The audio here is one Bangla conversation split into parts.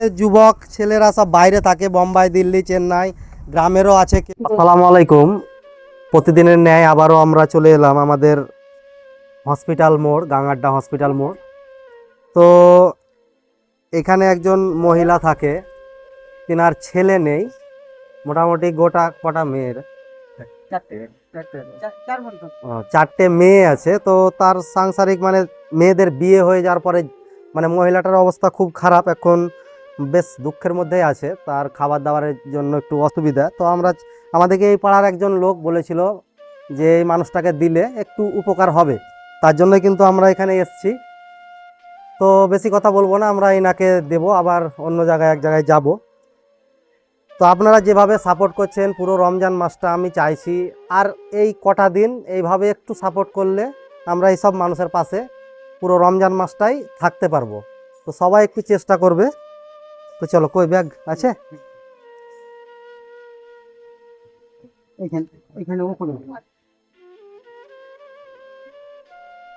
যুবক ছেলেরা সব বাইরে থাকে বোম্বাই দিল্লি চেন্নাই গ্রামেরও আছে আসসালামু আলাইকুম। প্রতিদিনের ন্যায় আবারও আমরা চলে এলাম আমাদের হসপিটাল মোড় গাঙ্গাড্ডা হসপিটাল মোড়। তো এখানে একজন মহিলা থাকে তিনার ছেলে নেই মোটামুটি গোটা কটা মেয়ের? চারটে মেয়ে আছে তো তার সাংসারিক মানে মেয়েদের বিয়ে হয়ে যাওয়ার পরে মানে মহিলাটার অবস্থা খুব খারাপ এখন বেশ দুঃখের মধ্যেই আছে, তার খাবার দাবারের জন্য একটু অসুবিধা। তো আমরা আমাদেরকে এই পাড়ার একজন লোক বলেছিল যে এই মানুষটাকে দিলে একটু উপকার হবে, তার জন্য কিন্তু আমরা এখানে এসেছি। তো বেশি কথা বলব না, আমরা এনাকে দেব, আবার অন্য জায়গায়, এক জায়গায় যাব। তো আপনারা যেভাবে সাপোর্ট করছেন, পুরো রমজান মাসটা আমি চাইছি, আর এই কটা দিন এইভাবে একটু সাপোর্ট করলে আমরা এইসব মানুষের পাশে পুরো রমজান মাসটাই থাকতে পারব। তো সবাই একটু চেষ্টা করবে। তো চলো কই ব্যাগ আছে?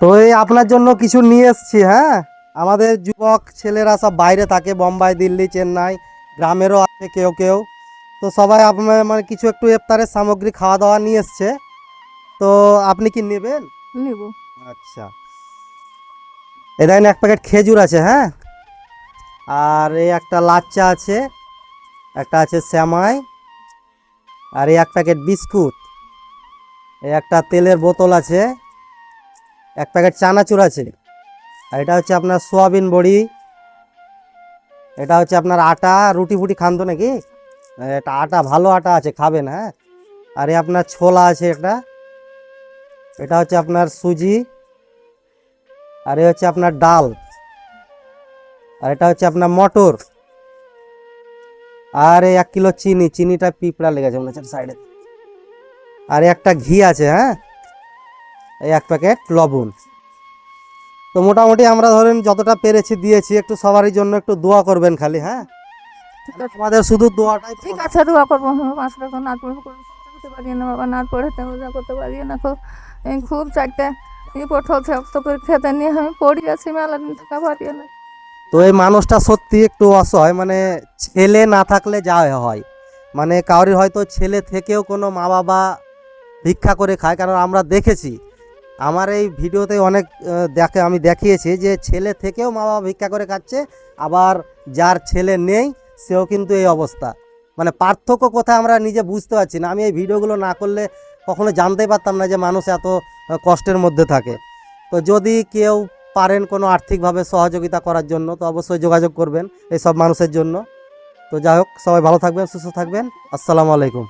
তো এই আপনার জন্য কিছু নিয়ে এসছি হ্যাঁ? আমাদের যুবক ছেলেরা সব বাইরে থাকে বোম্বাই দিল্লি চেন্নাই গ্রামেরও আছে কেউ কেউ। তো সবাই আপনার মানে কিছু একটু ইফতারের সামগ্রী খাওয়া দাওয়া নিয়ে এসছে। তো আপনি কি নেবেন? নিব। আচ্ছা। এ দেখেন এক প্যাকেট খেজুর আছে হ্যাঁ? আর এই একটা লাচ্চা আছে, একটা আছে শ্যামাই, আর এই এক প্যাকেট বিস্কুট, এই একটা তেলের বোতল আছে, এক প্যাকেট চানাচুর আছে, আর এটা হচ্ছে আপনার সোয়াবিন বড়ি, এটা হচ্ছে আপনার আটা, রুটি ফুটি খান তো নাকি? এটা আটা, ভালো আটা আছে, খাবেন হ্যাঁ? আর এই আপনার ছোলা আছে একটা, এটা হচ্ছে আপনার সুজি, আর এ হচ্ছে আপনার ডাল। আর এটা হচ্ছে আপনার মটর। আর এক কিলো চিনি, চিনিটা পিঁপড়া লেগেছে মনে হচ্ছে সাইডে আর একটা ঘি আছে হ্যাঁ? এই এক প্যাকেট লবণ। তো মোটামুটি আমরা ধরেন যতটা পেরেছি দিয়েছি, একটু সবারই জন্য একটু দোয়া করবেন খালি হ্যাঁ? আমাদের শুধু দোয়াটাই ঠিক আছে, দোয়া করব। আমি পাঁচ টাকা নাচ করতে পারি না, বাবা নাচ পড়াতে রোজা করতে পারি না খুব চারটে রিপোর্ট হচ্ছে নিয়ে আমি পড়ি আছি মেলা দিন থাকা পারি না। তো এই মানুষটা সত্যি একটু অসহায় মানে ছেলে না থাকলে যা হয় মানে কাউরি হয়তো ছেলে থেকেও কোনো মা বাবা ভিক্ষা করে খায়, কারণ আমরা দেখেছি। আমার এই ভিডিওতে অনেক দেখে, আমি দেখিয়েছি যে ছেলে থেকেও মা বাবা ভিক্ষা করে খাচ্ছে, আবার যার ছেলে নেই, সেও কিন্তু এই অবস্থা। মানে পার্থক্য কোথায় আমরা নিজে বুঝতে পারছি না। আমি এই ভিডিওগুলো না করলে কখনো জানতেই পারতাম না যে মানুষ এত কষ্টের মধ্যে থাকে। তো যদি কেউ পারেন কোনো আর্থিকভাবে সহযোগিতা করার জন্য, তো অবশ্যই যোগাযোগ করবেন এই সব মানুষের জন্য। তো যাই হোক, সবাই ভালো থাকবেন, সুস্থ থাকবেন। আসসালামু আলাইকুম।